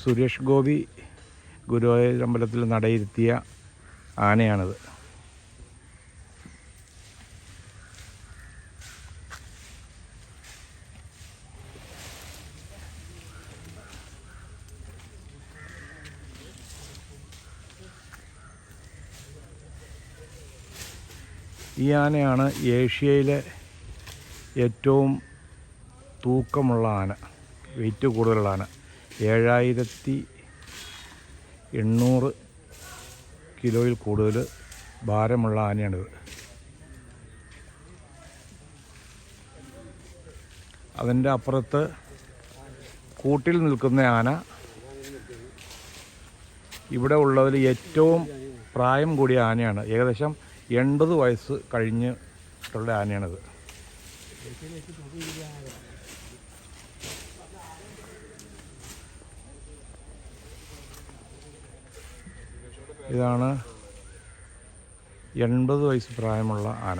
സുരേഷ് ഗോപി ഗുരുവായൂർ അമ്പലത്തിൽ നടയിരുത്തിയ ആനയാണിത്. ഈ ആനയാണ് ഏഷ്യയിലെ ഏറ്റവും തൂക്കമുള്ള ആന വെയിറ്റ് കൂടുതലുള്ള ആന. ഏഴായിരത്തി എണ്ണൂറ് കിലോയിൽ കൂടുതൽ ഭാരമുള്ള ആനയാണിത്. അതിന്റെ അപ്പുറത്ത് കൂട്ടിൽ നിൽക്കുന്ന ആന ഇവിടെ ഉള്ളതിൽ ഏറ്റവും പ്രായം കൂടിയ ആനയാണ്. ഏകദേശം എൺപത് വയസ്സ് കഴിഞ്ഞിട്ടുള്ള ആനയാണിത്. ഇതാണ് എൺപത് വയസ്സ് പ്രായമുള്ള ആന.